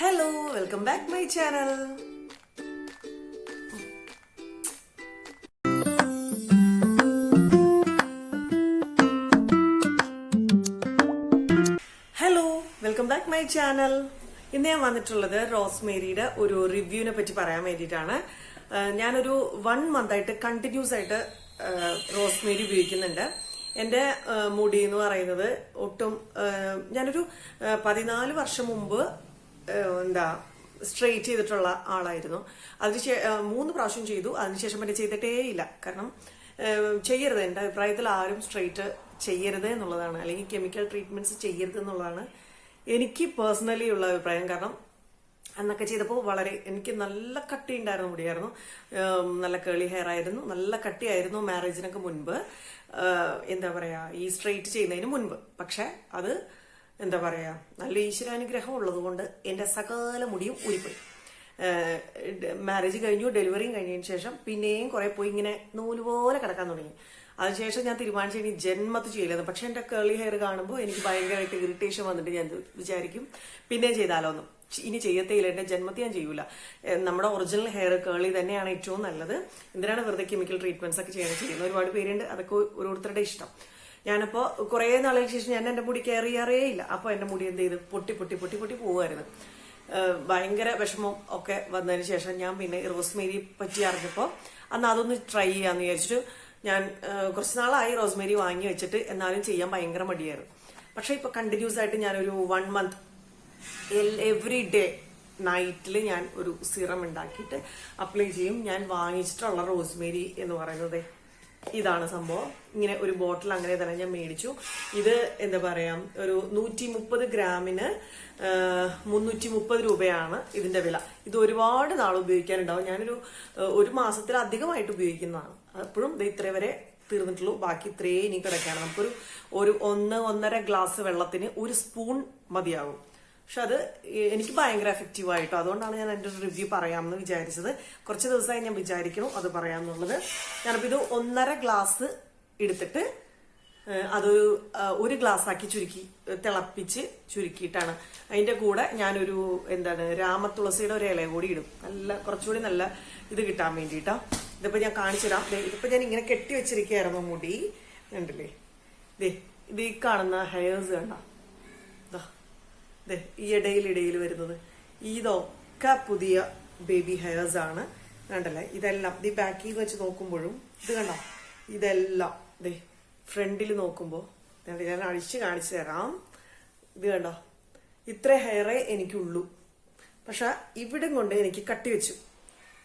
Hello welcome back my channel hello welcome back my channel ഇന്ന് ഞാൻ വന്നിട്ടുള്ളത് റോസ്മേരിയുടെ ഒരു റിവ്യൂവിനെ പറ്റി പറയാൻ വേണ്ടിയിട്ടാണ്. ഞാനൊരു വൺ മന്ത് ആയിട്ട് കണ്ടിന്യൂസ് ആയിട്ട് റോസ്മേരി ഉപയോഗിക്കുന്നുണ്ട്. എന്റെ മുടി എന്ന് പറയുന്നത് ഒട്ടും ഞാനൊരു പതിനാല് വർഷം മുമ്പ് എന്താ സ്ട്രെയിറ്റ് ചെയ്തിട്ടുള്ള ആളായിരുന്നു. അതിന് മൂന്ന് പ്രാവശ്യം ചെയ്തു. അതിനുശേഷം പിന്നെ ചെയ്തിട്ടേ ഇല്ല കാരണം ചെയ്യരുത്. എന്റെ അഭിപ്രായത്തിൽ ആരും സ്ട്രെയിറ്റ് ചെയ്യരുത് എന്നുള്ളതാണ്. അല്ലെങ്കിൽ കെമിക്കൽ ട്രീറ്റ്മെന്റ്സ് ചെയ്യരുത് എന്നുള്ളതാണ് എനിക്ക് പേഴ്സണലി ഉള്ള അഭിപ്രായം. കാരണം അന്നൊക്കെ ചെയ്തപ്പോൾ വളരെ എനിക്ക് നല്ല കട്ടി ഉണ്ടായിരുന്നു മുടിയായിരുന്നു. നല്ല കേളി ഹെയർ ആയിരുന്നു. നല്ല കട്ടിയായിരുന്നു മാരേജിനൊക്കെ മുൻപ്. എന്താ പറയാ ഈ സ്ട്രെയിറ്റ് ചെയ്യുന്നതിന് മുൻപ്. പക്ഷെ അത് എന്താ പറയാ നല്ല ഈശ്വരാനുഗ്രഹം ഉള്ളതുകൊണ്ട് എന്റെ സകല മുടിയും ഊരിപ്പോയി. മാരേജ് കഴിഞ്ഞു ഡെലിവറിയും കഴിഞ്ഞതിന് ശേഷം പിന്നെയും കുറെ പോയി ഇങ്ങനെ നൂൽ പോലെ കിടക്കാൻ തുടങ്ങി. അതിനുശേഷം ഞാൻ തീരുമാനിച്ചു ഇനി ജന്മത്ത് ചെയ്യില്ലെന്ന് പക്ഷെ എന്റെ കേളി ഹെയർ കാണുമ്പോൾ എനിക്ക് ഭയങ്കരമായിട്ട് ഇറിറ്റേഷൻ വന്നിട്ട് ഞാൻ വിചാരിക്കും പിന്നെ ചെയ്താലോ ഒന്നും ഇനി ചെയ്യത്തേയില്ല എന്റെ ജന്മത്തിൽ ഞാൻ ചെയ്യൂല. നമ്മുടെ ഒറിജിനൽ ഹെയർ കേളി തന്നെയാണ് ഏറ്റവും നല്ലത്. എന്തിനാണ് വെറുതെ കെമിക്കൽ ട്രീറ്റ്മെന്റ്സ് ഒക്കെ ചെയ്യണം ചെയ്യുന്നത്? ഒരുപാട് പേരുണ്ട് അതൊക്കെ ഓരോരുത്തരുടെ ഇഷ്ടം. ഞാനപ്പോ കുറെ നാളുകൾക്ക് ശേഷം ഞാൻ എന്റെ മുടി കെയർ ചെയ്യാറേ ഇല്ല. അപ്പൊ എന്റെ മുടി എന്ത് ചെയ്ത്? പൊട്ടി പൊട്ടി പൊട്ടി പൊട്ടി പോവായിരുന്നു ഭയങ്കര വിഷമം ഒക്കെ വന്നതിന് ശേഷം ഞാൻ പിന്നെ റോസ്മേരി പറ്റി അറിഞ്ഞപ്പോൾ അന്ന് അതൊന്ന് ട്രൈ ചെയ്യാന്ന് വിചാരിച്ചിട്ട് ഞാൻ കുറച്ച് നാളായി റോസ്മേരി വാങ്ങി വെച്ചിട്ട് എന്നാലും ചെയ്യാൻ ഭയങ്കര മടിയായിരുന്നു. പക്ഷെ ഇപ്പൊ കണ്ടിന്യൂസ് ആയിട്ട് ഞാൻ ഞാനൊരു വൺ മന്ത് എവറി ഡേ നൈറ്റിൽ ഞാൻ ഒരു സിറം ഉണ്ടാക്കിയിട്ട് അപ്ലൈ ചെയ്യും. ഞാൻ വാങ്ങിച്ചിട്ടുള്ള റോസ്മേരി എന്ന് പറയുന്നത് ഇതാണ് സംഭവം. ഇങ്ങനെ ഒരു ബോട്ടിൽ അങ്ങനെ തന്നെ ഞാൻ മേടിച്ചു. ഇത് എന്താ പറയാ ഒരു നൂറ്റി മുപ്പത് ഗ്രാമിന് മുന്നൂറ്റി മുപ്പത് രൂപയാണ് ഇതിന്റെ വില. ഇത് ഒരുപാട് നാൾ ഉപയോഗിക്കാനുണ്ടാവും. ഞാനൊരു ഒരു മാസത്തിലധികമായിട്ട് ഉപയോഗിക്കുന്നതാണ്. അപ്പോഴും ഇത് ഇത്ര വരെ തീർന്നിട്ടുള്ളൂ. ബാക്കി ഇത്രേ ഇനി കിടക്കാണ് നമുക്കൊരു ഒരു ഒന്ന് ഒന്നര ഗ്ലാസ് വെള്ളത്തിന് ഒരു സ്പൂൺ മതിയാകും പക്ഷെ അത് എനിക്ക് ഭയങ്കര എഫക്റ്റീവ് ആയിട്ടോ. അതുകൊണ്ടാണ് ഞാൻ എന്റെ റിവ്യൂ പറയാമെന്ന് വിചാരിച്ചത്. കുറച്ച് ദിവസമായി ഞാൻ വിചാരിക്കണം അത് പറയാമെന്നുള്ളത്. ഞാനിപ്പോൾ ഇത് ഒന്നര ഗ്ലാസ് എടുത്തിട്ട് അത് ഒരു ഗ്ലാസ് ആക്കി ചുരുക്കി തിളപ്പിച്ച് ചുരുക്കിയിട്ടാണ്. അതിന്റെ കൂടെ ഞാനൊരു എന്താണ് രാമതുളസിയുടെ ഒരു ഇല കൂടി ഇടും. നല്ല കുറച്ചുകൂടി നല്ല ഇത് കിട്ടാൻ വേണ്ടിയിട്ടാ. ഇതിപ്പോ ഞാൻ കാണിച്ചു തരാം. ഇതിപ്പോ ഞാൻ ഇങ്ങനെ കെട്ടി വെച്ചിരിക്കുകയായിരുന്നു മുടി. ഉണ്ടല്ലേ ഇത് ഈ കാണുന്ന ഹെയർസ് കണ്ട. ഈ ഇടയിൽ ഇടയിൽ വരുന്നത്. ഇതൊക്കെ പുതിയ ബേബി ഹെയർസ് ആണ്. കണ്ടല്ലേ? ഇതെല്ലാം. ഈ ബാക്കിൽ വെച്ച് നോക്കുമ്പോഴും ഇത് കണ്ടോ? ഇതെല്ലാം. ദേ ഫ്രണ്ടിൽ നോക്കുമ്പോൾ ഞാൻ അഴിച്ച് കാണിച്ചു തരാം. ഇത് കണ്ടോ? ഇത്ര ഹെയറേ എനിക്കുള്ളൂ. പക്ഷെ ഇവിടെ കൊണ്ട് എനിക്ക് കട്ടി വെച്ചു.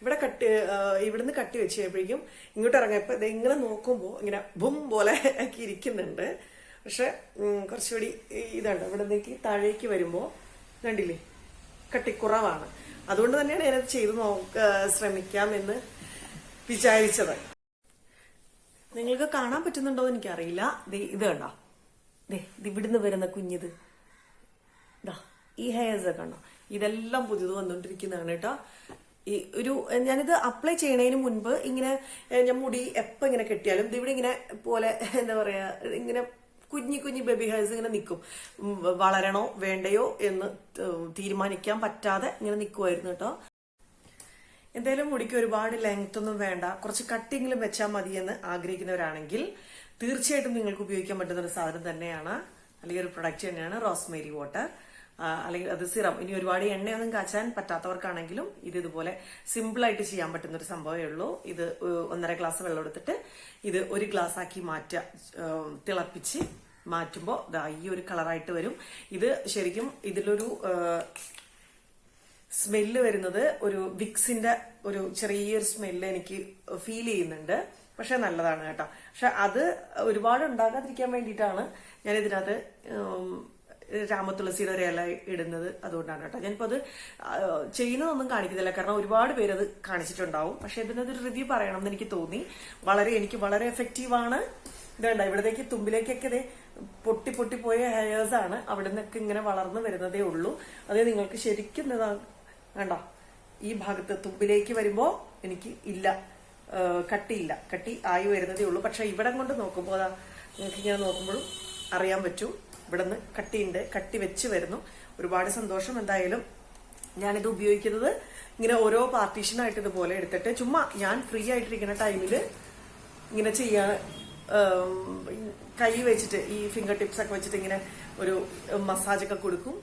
ഇവിടെ കട്ടി ഇവിടുന്ന് കട്ടി വെച്ച് കഴിയുമ്പോഴേക്കും ഇങ്ങോട്ട് ഇറങ്ങിയപ്പോൾ ഇങ്ങനെ നോക്കുമ്പോൾ ഇങ്ങനെ ബും പോലെ ആക്കി ഇരിക്കുന്നുണ്ട്. പക്ഷെ കുറച്ചുകൂടി ഇതാണ് ഇവിടെ നിന്നേക്ക് താഴേക്ക് വരുമ്പോൾ കണ്ടില്ലേ? കട്ടിക്കുറവാണ്. അതുകൊണ്ട് തന്നെയാണ് ഞാനത് ചെയ്ത് നോക്ക ശ്രമിക്കാം എന്ന് വിചാരിച്ചത്. നിങ്ങൾക്ക് കാണാൻ പറ്റുന്നുണ്ടോ എന്ന് എനിക്കറിയില്ല. ഇത് കണ്ടോ? ദേ ഇത് ഇവിടുന്ന് വരുന്ന കുഞ്ഞിത്. ദാ ഈ ഹെയർസ് കണ്ടോ? ഇതെല്ലാം പുതിയത് വന്നുകൊണ്ടിരിക്കുന്നതാണ് കേട്ടോ. ഈ ഒരു ഞാനിത് അപ്ലൈ ചെയ്യണതിന് മുൻപ് ഇങ്ങനെ ഞാൻ മുടി എപ്പോൾ ഇങ്ങനെ കെട്ടിയാലും ഇതിവിടെ ഇങ്ങനെ പോലെ എന്താ പറയുക ഇങ്ങനെ കുഞ്ഞി കുഞ്ഞി ബേബി ഹെയർസ് ഇങ്ങനെ നിൽക്കും വളരണോ വേണ്ടയോ എന്ന് തീരുമാനിക്കാൻ പറ്റാതെ ഇങ്ങനെ നിൽക്കുമായിരുന്നു കേട്ടോ. എന്തായാലും മുടിക്ക് ഒരുപാട് ലെങ്ത് ഒന്നും വേണ്ട. കുറച്ച് കട്ടിങ്ങിലും വെച്ചാൽ മതി എന്ന് ആഗ്രഹിക്കുന്നവരാണെങ്കിൽ തീർച്ചയായിട്ടും നിങ്ങൾക്ക് ഉപയോഗിക്കാൻ പറ്റുന്ന ഒരു സാധനം തന്നെയാണ്. അല്ലെങ്കിൽ ഒരു പ്രൊഡക്റ്റ് തന്നെയാണ് റോസ്മേരി വാട്ടർ. അല്ലെങ്കിൽ അത് സിറം. ഇനി ഒരുപാട് എണ്ണയൊന്നും കാച്ചാൻ പറ്റാത്തവർക്കാണെങ്കിലും ഇത് ഇതുപോലെ സിമ്പിൾ ആയിട്ട് ചെയ്യാൻ പറ്റുന്ന ഒരു സംഭവമേ ഉള്ളൂ. ഇത് ഒന്നര ഗ്ലാസ് വെള്ളം എടുത്തിട്ട് ഇത് ഒരു ഗ്ലാസ് ആക്കി മാറ്റുക തിളപ്പിച്ച് മാറ്റുമ്പോൾ ഈ ഒരു കളറായിട്ട് വരും. ഇത് ശരിക്കും ഇതിലൊരു സ്മെല്ല് വരുന്നത് ഒരു വിക്സിന്റെ ഒരു ചെറിയൊരു സ്മെല്ല് എനിക്ക് ഫീൽ ചെയ്യുന്നുണ്ട്. പക്ഷെ നല്ലതാണ് കേട്ടോ. പക്ഷെ അത് ഒരുപാട് ഉണ്ടാകാതിരിക്കാൻ വേണ്ടിയിട്ടാണ് ഞാൻ ഇതിനകത്ത് രാമതുളസിയുടെ ഒരു ഇല ഇടുന്നത് അതുകൊണ്ടാണ് കേട്ടോ. ഞാനിപ്പോ അത് ചെയ്യുന്നതൊന്നും കാണിക്കുന്നില്ല. കാരണം ഒരുപാട് പേര് അത് കാണിച്ചിട്ടുണ്ടാവും. പക്ഷെ ഇതിനൊരു റിവ്യൂ പറയണം എന്ന് എനിക്ക് തോന്നി. വളരെ എനിക്ക് വളരെ എഫക്റ്റീവ് ആണ്. ഇതുണ്ട ഇവിടത്തേക്ക് തുമ്പിലേക്കൊക്കെ ഇതേ പൊട്ടി പൊട്ടി പോയ ഹെയേഴ്സ് ആണ്. അവിടെ നിന്നൊക്കെ ഇങ്ങനെ വളർന്നു വരുന്നതേ ഉള്ളൂ. അത് നിങ്ങൾക്ക് ശരിക്കും വേണ്ട ഈ ഭാഗത്ത് തുമ്പിലേക്ക് വരുമ്പോ എനിക്ക് ഇല്ല കട്ടിയില്ല. കട്ടി ആയി വരുന്നതേ ഉള്ളൂ. പക്ഷെ ഇവിടം കൊണ്ട് നോക്കുമ്പോൾ അതാ നിങ്ങൾക്ക് ഇങ്ങനെ നോക്കുമ്പോഴും അറിയാൻ പറ്റും. ഇവിടെ നിന്ന് കട്ടിയുണ്ട് കട്ടി വെച്ച് വരുന്നു. ഒരുപാട് സന്തോഷം എന്തായാലും ഞാനിത് ഉപയോഗിക്കുന്നത് ഇങ്ങനെ ഓരോ പാർട്ടീഷനായിട്ട് ഇതുപോലെ എടുത്തിട്ട് ചുമ്മാ ഞാൻ ഫ്രീ ആയിട്ടിരിക്കുന്ന ടൈമിൽ ഇങ്ങനെ ചെയ്യാൻ കൈ വെച്ചിട്ട് ഈ ഫിംഗർ ടിപ്സ് ഒക്കെ വെച്ചിട്ട് ഇങ്ങനെ ഒരു മസാജ് ഒക്കെ കൊടുക്കും.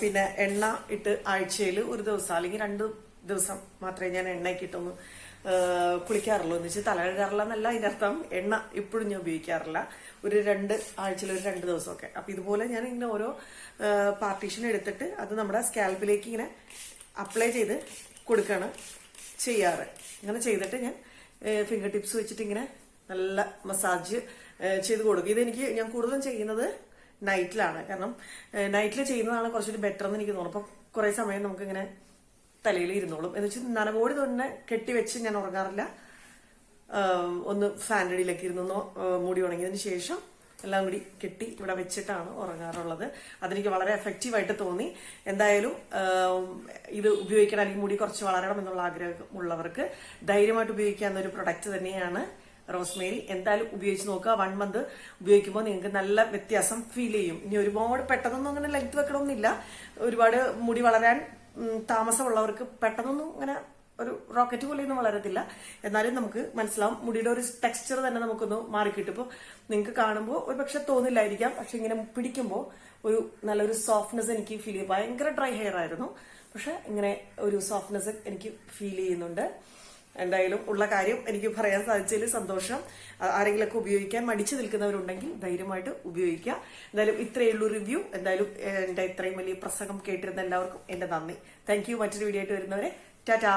പിന്നെ എണ്ണ ഇട്ട് ആഴ്ചയിൽ ഒരു ദിവസം അല്ലെങ്കിൽ രണ്ട് ദിവസം മാത്രമേ ഞാൻ എണ്ണയ്ക്ക് ഇട്ടൊന്ന് ആ, കുളിക്കാറുള്ളൂ. എന്ന് വെച്ചാൽ തല കഴുകാറില്ല എന്നല്ല അതിന്റെ അർത്ഥം. എണ്ണ ഇപ്പോഴും ഞാൻ ഉപയോഗിക്കാറില്ല. ഒരു രണ്ട് ആഴ്ചയിൽ ഒരു രണ്ട് ദിവസമൊക്കെ. അപ്പൊ ഇതുപോലെ ഞാൻ ഇങ്ങനെ ഓരോ പാർട്ടീഷൻ എടുത്തിട്ട് അത് നമ്മുടെ സ്കാൽപ്പിലേക്ക് ഇങ്ങനെ അപ്ലൈ ചെയ്ത് കൊടുക്കുകയാണ് ചെയ്യാറ്. ഇങ്ങനെ ചെയ്തിട്ട് ഞാൻ ഫിംഗർ ടിപ്സ് വെച്ചിട്ട് ഇങ്ങനെ നല്ല മസാജ് ചെയ്ത് കൊടുക്കും. ഇതെനിക്ക് ഞാൻ കൂടുതലും ചെയ്യുന്നത് നൈറ്റിലാണ്. കാരണം നൈറ്റിൽ ചെയ്യുന്നതാണ് കുറച്ചുകൂടി ബെറ്റർ എന്ന് എനിക്ക് തോന്നുന്നു. അപ്പം കുറെ സമയം നമുക്ക് ഇങ്ങനെ തലയിൽ ഇരുന്നോളും എന്ന് വെച്ചാൽ നനവോട് തന്നെ കെട്ടിവെച്ച് ഞാൻ ഉറങ്ങാറില്ല. ഒന്ന് ഫാനടിയിലേക്ക് ഇരുന്നോ മുടി ഉണങ്ങിയതിന് ശേഷം എല്ലാം കൂടി കെട്ടി ഇവിടെ വെച്ചിട്ടാണ് ഉറങ്ങാറുള്ളത്. അതെനിക്ക് വളരെ എഫക്റ്റീവായിട്ട് തോന്നി. എന്തായാലും ഇത് ഉപയോഗിക്കണം അല്ലെങ്കിൽ മുടി കുറച്ച് വളരണം എന്നുള്ള ആഗ്രഹമുള്ളവർക്ക് ധൈര്യമായിട്ട് ഉപയോഗിക്കാവുന്ന ഒരു പ്രൊഡക്റ്റ് തന്നെയാണ് റോസ്മേരി. എന്തായാലും ഉപയോഗിച്ച് നോക്കുക. വൺ മന്ത് ഉപയോഗിക്കുമ്പോൾ നിങ്ങൾക്ക് നല്ല വ്യത്യാസം ഫീൽ ചെയ്യും. ഇനി ഒരുപാട് പെട്ടെന്നൊന്നും അങ്ങനെ ലെങ്ത് വെക്കണമെന്നില്ല ഒരുപാട് മുടി വളരാൻ താമസമുള്ളവർക്ക് പെട്ടെന്നൊന്നും ഇങ്ങനെ ഒരു റോക്കറ്റ് പോലെയൊന്നും വളരത്തില്ല. എന്നാലും നമുക്ക് മനസ്സിലാവും മുടിയുടെ ഒരു ടെക്സ്ചർ തന്നെ നമുക്കൊന്ന് മാറിക്കിട്ടും. നിങ്ങൾക്ക് കാണുമ്പോൾ ഒരു പക്ഷെ തോന്നില്ലായിരിക്കാം. പക്ഷെ ഇങ്ങനെ പിടിക്കുമ്പോൾ ഒരു നല്ലൊരു സോഫ്റ്റ്നെസ് എനിക്ക് ഫീൽ ചെയ്യും. ഭയങ്കര ഡ്രൈ ഹെയർ ആയിരുന്നു. പക്ഷെ ഇങ്ങനെ ഒരു സോഫ്റ്റ്നെസ് എനിക്ക് ഫീൽ ചെയ്യുന്നുണ്ട്. എന്തായാലും ഉള്ള കാര്യം എനിക്ക് പറയാൻ സാധിച്ചതിൽ സന്തോഷം. ആരെങ്കിലൊക്കെ ഉപയോഗിക്കാൻ മടിച്ചു നിൽക്കുന്നവരുണ്ടെങ്കിൽ ധൈര്യമായിട്ട് ഉപയോഗിക്കുക. എന്തായാലും ഇത്രയേ ഉള്ളൂ റിവ്യൂ എന്തായാലും എന്റെ ഇത്രയും വലിയ പ്രസംഗം കേട്ടിരുന്ന എല്ലാവർക്കും എന്റെ നന്ദി. താങ്ക് യു മറ്റൊരു വീഡിയോ ആയിട്ട് വരുന്നവരെ. ടാറ്റാ.